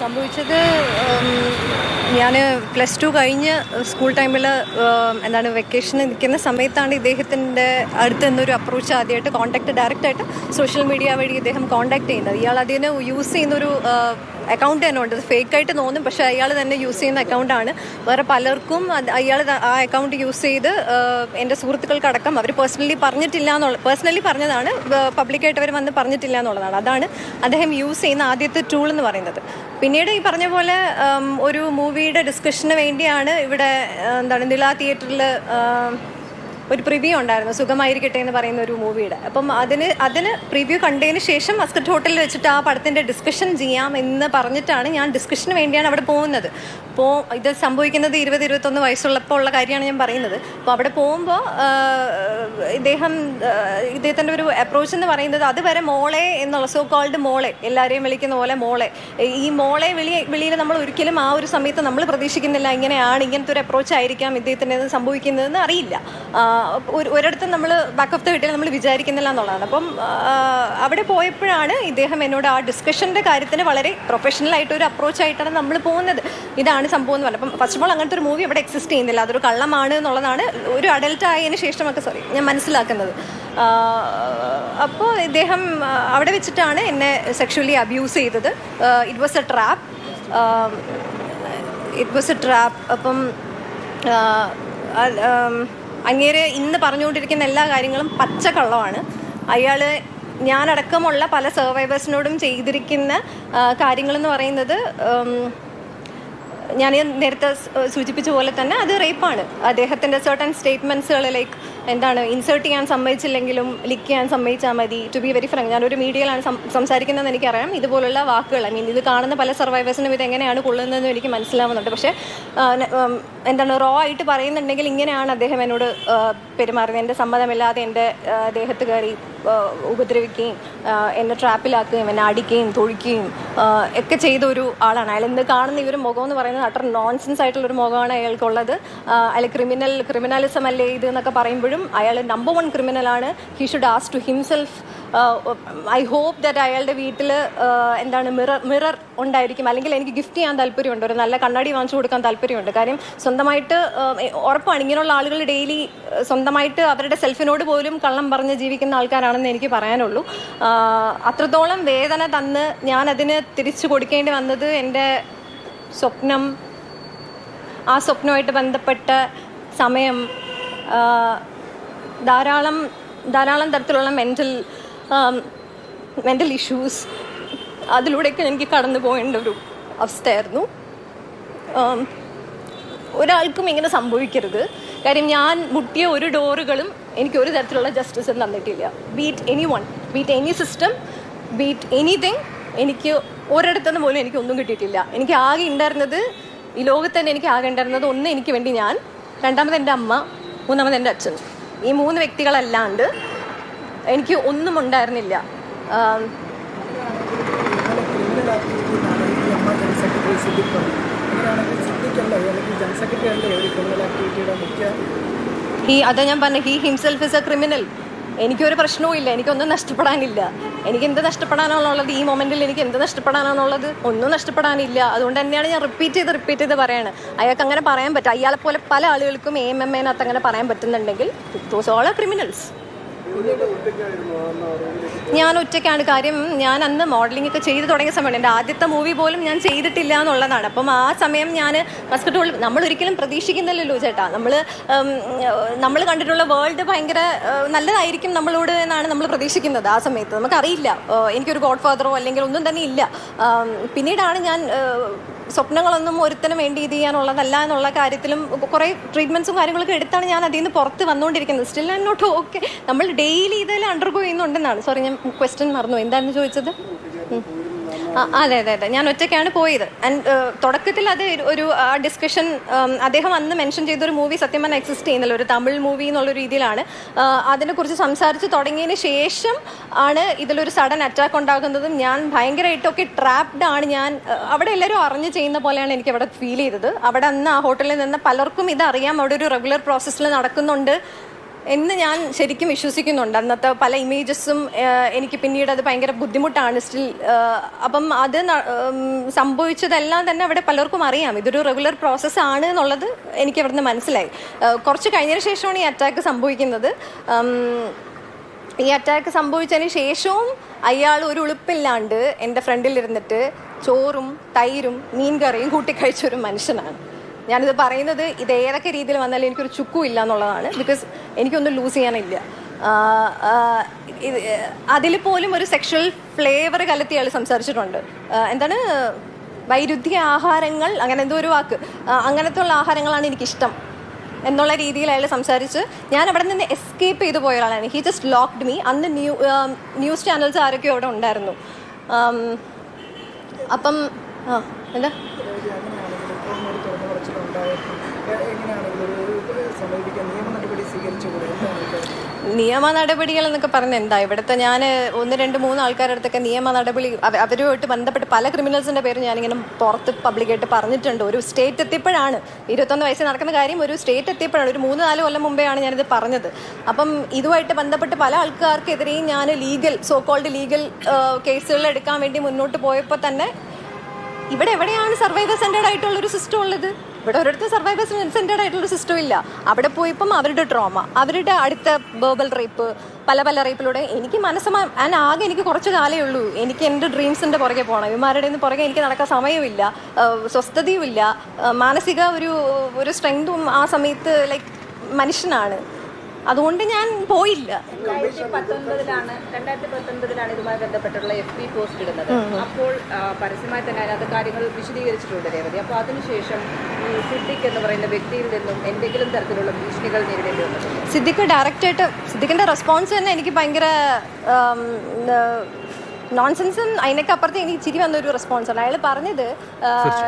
സംഭവിച്ചത് ഞാൻ plus two കഴിഞ്ഞ് സ്കൂൾ ടൈമിൽ എന്താണ് വെക്കേഷൻ നിൽക്കുന്ന സമയത്താണ് ഇദ്ദേഹത്തിന്റെ അടുത്ത് നിന്നൊരു അപ്രോച്ച് ആദ്യമായിട്ട് കോൺടാക്ട് ഡയറക്റ്റായിട്ട് സോഷ്യൽ മീഡിയ വഴി ഇദ്ദേഹം കോൺടാക്ട് ചെയ്യുന്നത്. ഇയാൾ അതിന് യൂസ് ചെയ്യുന്നൊരു അക്കൗണ്ട് തന്നെ ഉണ്ട്. ഫേക്ക് ആയിട്ട് തോന്നും പക്ഷേ അയാൾ തന്നെ യൂസ് ചെയ്യുന്ന അക്കൗണ്ടാണ് വേറെ പലർക്കും അയാൾ ആ അക്കൗണ്ട് യൂസ് ചെയ്ത് എന്റെ സുഹൃത്തുക്കൾക്കടക്കം അവർ പേഴ്സണലി പറഞ്ഞിട്ടില്ല എന്നുള്ള പേഴ്സണലി പറഞ്ഞതാണ് പബ്ലിക്കായിട്ട് അവർ വന്ന് പറഞ്ഞിട്ടില്ല എന്നുള്ളതാണ്. അതാണ് അദ്ദേഹം യൂസ് ചെയ്യുന്ന ആദ്യത്തെ ടൂൾ എന്ന് പറയുന്നത്. പിന്നീട് ഈ പറഞ്ഞ പോലെ ഒരു മൂവിയുടെ ഡിസ്കഷന് വേണ്ടിയാണ് ഇവിടെ എന്താണ് നില തിയേറ്ററിൽ ഒരു പ്രിവ്യൂ ഉണ്ടായിരുന്നു സുഖമായിരിക്കട്ടെ എന്ന് പറയുന്ന ഒരു മൂവിയുടെ അപ്പം അതിന് അതിന് പ്രിവ്യൂ കണ്ടതിന് ശേഷം മസ്കറ്റ് ഹോട്ടലിൽ വെച്ചിട്ട് ആ പടത്തിന്റെ ഡിസ്കഷൻ ചെയ്യാം എന്ന് പറഞ്ഞിട്ടാണ് ഞാൻ ഡിസ്കഷന് വേണ്ടിയാണ് അവിടെ പോകുന്നത്. അപ്പോൾ ഇത് സംഭവിക്കുന്നത് ഇരുപത് ഇരുപത്തൊന്ന് വയസ്സുള്ളപ്പോൾ ഉള്ള കാര്യമാണ് ഞാൻ പറയുന്നത്. അപ്പോൾ അവിടെ പോകുമ്പോൾ ഇദ്ദേഹം ഇദ്ദേഹത്തിന്റെ ഒരു അപ്രോച്ച് എന്ന് പറയുന്നത് അതുവരെ മോളെ എന്നുള്ള സോ കോൾഡ് മോളെ എല്ലാവരെയും വിളിക്കുന്ന പോലെ മോളെ. ഈ മോളെ വിളി വിളിയിൽ നമ്മൾ ഒരിക്കലും ആ ഒരു സമയത്ത് നമ്മൾ പ്രതീക്ഷിക്കുന്നില്ല ഇങ്ങനെയാണ് ഇങ്ങനത്തെ ഒരു അപ്രോച്ച് ആയിരിക്കാം ഇദ്ദേഹത്തിന് ഇത് സംഭവിക്കുന്നതെന്ന് അറിയില്ല. ഒരിടത്തും നമ്മൾ ബാക്ക് ഓഫ് ദ വീട്ടിൽ നമ്മൾ വിചാരിക്കുന്നില്ല എന്നുള്ളതാണ്. അപ്പം അവിടെ പോയപ്പോഴാണ് ഇദ്ദേഹം എന്നോട് ആ ഡിസ്കഷന്റെ കാര്യത്തിന് വളരെ പ്രൊഫഷണൽ ആയിട്ട് ഒരു അപ്രോച്ച് ആയിട്ടാണ് നമ്മൾ പോകുന്നത്. ഇതാണ് സംഭവം എന്ന് പറഞ്ഞത്. അപ്പം ഫസ്റ്റ് ഓഫ് ഓൾ അങ്ങനത്തെ ഒരു മൂവി അവിടെ എക്സിസ്റ്റ് ചെയ്യുന്നില്ല. അതൊരു കള്ളമാണ് എന്നുള്ളതാണ് ഒരു അഡൽട്ട് ആയതിനു ശേഷമൊക്കെ സോറി ഞാൻ മനസ്സിലാക്കുന്നത്. അപ്പോൾ ഇദ്ദേഹം അവിടെ വെച്ചിട്ടാണ് എന്നെ സെക്ഷുവലി അബ്യൂസ് ചെയ്തത്. It was a trap it was a trap അപ്പം അങ്ങേര് ഇന്ന് പറഞ്ഞുകൊണ്ടിരിക്കുന്ന എല്ലാ കാര്യങ്ങളും പച്ചക്കള്ളമാണ്. അയാൾ ഞാനടക്കമുള്ള പല സർവൈവേഴ്സിനോടും ചെയ്തിരിക്കുന്ന കാര്യങ്ങളെന്ന് പറയുന്നത് ഞാൻ നേരത്തെ സൂചിപ്പിച്ച പോലെ തന്നെ അത് റേപ്പാണ്. അദ്ദേഹത്തിന്റെ സർട്ടൺ സ്റ്റേറ്റ്മെന്റ്സുകൾ ലൈക്ക് എന്താണ് ഇൻസേർട്ട് ചെയ്യാൻ സമ്മതിച്ചില്ലെങ്കിലും ലിക്ക് ചെയ്യാൻ സമ്മതിച്ചാൽ മതി. ടു ബി വെരി ഫ്രങ്ക് ഞാനൊരു മീഡിയയിലാണ് സംസാരിക്കുന്നതെന്ന് എനിക്കറിയാം. ഇതുപോലുള്ള വാക്കുകൾ ഐ മീൻ ഇത് കാണുന്ന പല സർവൈവേഴ്സിനും ഇത് എങ്ങനെയാണ് കൊള്ളുന്നതെന്ന് എനിക്ക് മനസ്സിലാവുന്നുണ്ട്. പക്ഷേ എന്താണ് റോ ആയിട്ട് പറയുന്നുണ്ടെങ്കിൽ ഇങ്ങനെയാണ് അദ്ദേഹം എന്നോട് പെരുമാറുന്നത് എന്റെ സമ്മതമില്ലാതെ എന്റെ ദേഹത്ത് കയറി ഉപദ്രവിക്കുകയും എന്നെ ട്രാപ്പിലാക്കുകയും എന്നെ അടിക്കുകയും തൊഴിക്കുകയും ഒക്കെ ചെയ്ത ഒരു ആളാണ്. അയാൾ ഇന്ന് കാണുന്ന ഈ ഒരു മുഖം എന്ന് പറയുന്നത് അട്ടർ നോൺസെൻസ് ആയിട്ടുള്ള ഒരു മുഖമാണ് അയാൾക്കുള്ളത്. അയാൾ ക്രിമിനൽ ക്രിമിനലിസം അല്ലേ ഇത് എന്നൊക്കെ പറയുമ്പോഴും അയാൾ number one ക്രിമിനലാണ് he should ask to himself I hope that അയാളുടെ വീട്ടിൽ എന്താണ് മിറർ മിറർ ഉണ്ടായിരിക്കും. അല്ലെങ്കിൽ എനിക്ക് ഗിഫ്റ്റ് ചെയ്യാൻ താല്പര്യമുണ്ട്. ഒരു നല്ല കണ്ണാടി വാങ്ങിച്ചു കൊടുക്കാൻ താല്പര്യമുണ്ട്. കാര്യം സ്വന്തമായിട്ട് ഉറപ്പാണ് ഇങ്ങനെയുള്ള ആളുകൾ ഡെയിലി സ്വന്തമായിട്ട് അവരുടെ സെൽഫിനോട് പോലും കള്ളം പറഞ്ഞ് ജീവിക്കുന്ന ആൾക്കാരാണെന്ന് എനിക്ക് പറയാനുള്ളൂ. അത്രത്തോളം വേദന തന്ന് ഞാൻ അതിന് തിരിച്ചു കൊടുക്കേണ്ടി വന്നത് എന്റെ സ്വപ്നം ആ സ്വപ്നമായിട്ട് ബന്ധപ്പെട്ട സമയം ധാരാളം ധാരാളം തരത്തിലുള്ള മെന്റൽ മെന്റൽ ഇഷ്യൂസ് അതിലൂടെയൊക്കെ എനിക്ക് കടന്നു പോകേണ്ട ഒരു അവസ്ഥയായിരുന്നു. ഒരാൾക്കും ഇങ്ങനെ സംഭവിക്കരുത്. കാര്യം ഞാൻ മുട്ടിയ ഒരു ഡോറുകളും എനിക്ക് ഒരു തരത്തിലുള്ള ജസ്റ്റിസും തന്നിട്ടില്ല. Be it any one be it any system be it anything എനിക്ക് ഒരിടത്തുനിന്ന് പോലും എനിക്ക് ഒന്നും കിട്ടിയിട്ടില്ല. എനിക്ക് ആകെ ഉണ്ടായിരുന്നത് ഈ ലോകത്ത് തന്നെ എനിക്ക് ആകെ ഉണ്ടായിരുന്നത് ഒന്ന് എനിക്ക് വേണ്ടി ഞാൻ രണ്ടാമത് എന്റെ അമ്മ മൂന്നാമത് എന്റെ അച്ഛൻ. ഈ മൂന്ന് വ്യക്തികളല്ലാണ്ട് എനിക്ക് ഒന്നും ഉണ്ടായിരുന്നില്ല. ഹി അതാ ഞാൻ പറഞ്ഞ he himself is a criminal എനിക്കൊരു പ്രശ്നവും ഇല്ല എനിക്കൊന്നും നഷ്ടപ്പെടാനില്ല. എനിക്ക് എന്ത് നഷ്ടപ്പെടാനാണുള്ളത്? ഈ മൊമെന്റിൽ എനിക്ക് എന്ത് നഷ്ടപ്പെടാനാണുള്ളത്? ഒന്നും നഷ്ടപ്പെടാനില്ല. അതുകൊണ്ട് തന്നെയാണ് ഞാൻ റിപ്പീറ്റ് ചെയ്ത് റിപ്പീറ്റ് ചെയ്ത് പറയാണ്. അയാൾക്ക് അങ്ങനെ പറയാൻ പറ്റും അയാളെ പോലെ പല ആളുകൾക്കും എ എം എം അങ്ങനെ പറയാൻ പറ്റുന്നുണ്ടെങ്കിൽ ക്രിമിനൽസ് ഞാൻ ഒറ്റയ്ക്കാണ്. കാര്യം ഞാൻ അന്ന് മോഡലിംഗ് ഒക്കെ ചെയ്ത് തുടങ്ങിയ സമയമാണ് എന്റെ ആദ്യത്തെ മൂവി പോലും ഞാൻ ചെയ്തിട്ടില്ല എന്നുള്ളതാണ്. അപ്പം ആ സമയം ഞാൻ മസ്കറ്റോൾ നമ്മൾ ഒരിക്കലും പ്രതീക്ഷിക്കുന്നില്ലല്ലോ ചേട്ടാ. നമ്മൾ നമ്മൾ കണ്ടിട്ടുള്ള വേൾഡ് ഭയങ്കര നല്ലതായിരിക്കും നമ്മളോട് എന്നാണ് നമ്മൾ പ്രതീക്ഷിക്കുന്നത് ആ സമയത്ത്. നമുക്കറിയില്ല. എനിക്കൊരു ഗോഡ് ഫാദറോ അല്ലെങ്കിൽ ഒന്നും തന്നെ ഇല്ല. പിന്നീടാണ് ഞാൻ സ്വപ്നങ്ങളൊന്നും ഒരുത്തനും വേണ്ടി ഇത് ചെയ്യാനുള്ളതല്ല എന്നുള്ള കാര്യത്തിലും കുറേ ട്രീറ്റ്മെന്റ്സും കാര്യങ്ങളൊക്കെ എടുത്താണ് ഞാൻ അതിൽ നിന്ന് പുറത്ത് വന്നുകൊണ്ടിരിക്കുന്നത്. സ്റ്റിൽ ഐ നോട്ട് ഓക്കെ നമ്മൾ ഡെയിലി ഇതെല്ലാം അണ്ടർഗോ ചെയ്യുന്നുണ്ടെന്നാണ്. സോറി ഞാൻ ക്വസ്റ്റ്യൻ മറന്നു എന്തായിരുന്നു ചോദിച്ചത്? അതെ അതെ അതെ. ഞാൻ ഒറ്റയ്ക്കാണ് പോയത്. തുടക്കത്തിൽ അത് ഒരു- ആ ഡിസ്കഷൻ അദ്ദേഹം അന്ന് മെൻഷൻ ചെയ്ത ഒരു മൂവി സത്യം പറഞ്ഞാൽ എക്സിസ്റ്റ് ചെയ്യുന്നില്ല. ഒരു തമിഴ് മൂവി എന്നുള്ള രീതിയിലാണ്. അതിനെക്കുറിച്ച് സംസാരിച്ച് തുടങ്ങിയതിന് ശേഷം ആണ് ഇതിലൊരു സഡൻ അറ്റാക്ക് ഉണ്ടാകുന്നതും ഞാൻ ഭയങ്കരമായിട്ടൊക്കെ ട്രാപ്ഡ് ആണ് ഞാൻ അവിടെ എല്ലാവരും അറിഞ്ഞ് ചെയ്യുന്ന പോലെയാണ് എനിക്ക് അവിടെ ഫീൽ ചെയ്തത്. അവിടെ അന്ന് ആ ഹോട്ടലിൽ നിന്ന് പലർക്കും ഇത് അറിയാം അവിടെ ഒരു റെഗുലർ പ്രോസസ്സിൽ നടക്കുന്നുണ്ട്. എന്ന് ഞാൻ ശരിക്കും വിശ്വസിക്കുന്നുണ്ട്. അന്നത്തെ പല ഇമേജസും എനിക്ക് പിന്നീട് അത് ഭയങ്കര ബുദ്ധിമുട്ടാണ് സ്റ്റിൽ അപ്പം അത് സംഭവിച്ചതെല്ലാം തന്നെ അവിടെ പലർക്കും അറിയാം. ഇതൊരു റെഗുലർ പ്രോസസ്സ് ആണ് എന്നുള്ളത് എനിക്ക് അവിടുന്ന് മനസ്സിലായി. കുറച്ച് കഴിഞ്ഞതിന് ശേഷമാണ് ഈ അറ്റാക്ക് സംഭവിക്കുന്നത്. ഈ അറ്റാക്ക് സംഭവിച്ചതിന് ശേഷവും അയാൾ ഒരു ഉളുപ്പില്ലാണ്ട് എന്റെ ഫ്രണ്ടിൽ ഇരുന്നിട്ട് ചോറും തൈരും മീൻ കറിയും ഒരു മനുഷ്യനാണ്. ഞാനിത് പറയുന്നത് ഇത് ഏതൊക്കെ രീതിയിൽ വന്നാലും എനിക്കൊരു ചുക്കും ഇല്ല എന്നുള്ളതാണ്. ബിക്കോസ് എനിക്കൊന്നും ലൂസ് ചെയ്യാനില്ല. അതിൽ പോലും ഒരു സെക്ഷൽ ഫ്ലേവർ കലത്തിയ അയാൾ സംസാരിച്ചിട്ടുണ്ട്. എന്താണ്? വൈരുദ്ധ്യ ആഹാരങ്ങൾ അങ്ങനെ എന്തോ ഒരു വാക്ക്. അങ്ങനത്തെ ഉള്ള ആഹാരങ്ങളാണ് എനിക്കിഷ്ടം. എന്നുള്ള രീതിയിൽ അയാൾ സംസാരിച്ച് ഞാൻ അവിടെ നിന്ന് എസ്കേപ്പ് ചെയ്തു പോയ ഒരാളാണ്. ഹി ജസ്റ്റ് ലോക്ക്ഡ് മീ അന്ന് ന്യൂ ന്യൂസ് ചാനൽസ് ആരൊക്കെ അവിടെ ഉണ്ടായിരുന്നു. അപ്പം ആ എന്താ? നിയമ നടപടികൾ എന്നൊക്കെ പറഞ്ഞ എന്താ? ഇവിടുത്തെ ഞാൻ ഒന്ന് രണ്ട് മൂന്ന് ആൾക്കാരുടെ അടുത്തൊക്കെ നിയമ നടപടി അവരുമായിട്ട് ബന്ധപ്പെട്ട് പല ക്രിമിനൽസിന്റെ പേര് ഞാനിങ്ങനെ പുറത്ത് പബ്ലിക്കായിട്ട് പറഞ്ഞിട്ടുണ്ട്. ഒരു സ്റ്റേറ്റ് എത്തിയപ്പോഴാണ് ഇരുപത്തൊന്ന് വയസ്സിൽ നടക്കുന്ന കാര്യം ഒരു സ്റ്റേറ്റ് എത്തിയപ്പോഴാണ്. ഒരു മൂന്ന് നാല് കൊല്ലം മുമ്പെയാണ് ഞാനിത് പറഞ്ഞത്. അപ്പം ഇതുമായിട്ട് ബന്ധപ്പെട്ട് പല ആൾക്കാർക്കെതിരെയും ഞാൻ ലീഗൽ സോ കോൾഡ് ലീഗൽ കേസുകൾ എടുക്കാൻ വേണ്ടി മുന്നോട്ട് പോയപ്പോൾ തന്നെ ഇവിടെ എവിടെയാണ് സർവൈവർ സെന്റേഡ് ആയിട്ടുള്ള ഒരു സിസ്റ്റം ഉള്ളത്? ഇവിടെ ഒരിടത്തും സർവൈവർ സെന്റേഡ് ആയിട്ടുള്ള സിസ്റ്റം ഇല്ല. അവിടെ പോയപ്പം അവരുടെ ട്രോമ അവരുടെ അടുത്ത ബേബൽ റേപ്പ് പല പല റേപ്പിലൂടെ എനിക്ക് മനസ്സമാ ഞാൻ ആകെ എനിക്ക് കുറച്ച് കാലേ ഉള്ളൂ. എനിക്ക് എന്റെ ഡ്രീംസിന്റെ പുറകെ പോകണം ഇവന്മാരുടെ നിന്ന് പുറകെ എനിക്ക് നടക്കാൻ സമയമില്ല. സ്വസ്ഥതയും ആഹ് മാനസിക ഒരു ഒരു സ്ട്രെങ്തും ആ സമയത്ത് ലൈക്ക് മനുഷ്യനാണ്. അതുകൊണ്ട് ഞാൻ പോയില്ല. രണ്ടായിരത്തി പത്തൊൻപതിലാണ് രണ്ടായിരത്തി പത്തൊൻപതിലാണ് ഇതുമായി ബന്ധപ്പെട്ടുള്ള എഫ് പി പോസ്റ്റ് ഇടുന്നത്. അപ്പോൾ പരസ്യമായി തന്നെ അതിനകത്ത് കാര്യങ്ങൾ വിശദീകരിച്ചിട്ടുണ്ട് രേവതി. അപ്പോൾ അതിനുശേഷം സിദ്ദിഖ് എന്ന് പറയുന്ന വ്യക്തിയിൽ നിന്നും എന്തെങ്കിലും തരത്തിലുള്ള ഭീഷണികൾ നേരിടേണ്ടി വന്നു. സിദ്ദിഖ് ഡയറക്റ്റായിട്ട് സിദ്ദിഖിന്റെ റെസ്പോൺസ് തന്നെ എനിക്ക് ഭയങ്കര നോൺസെൻസും അതിനൊക്കെ അപ്പുറത്ത് എനിക്ക് ചിരി വന്ന ഒരു റെസ്പോൺസാണ് അയാൾ പറഞ്ഞത്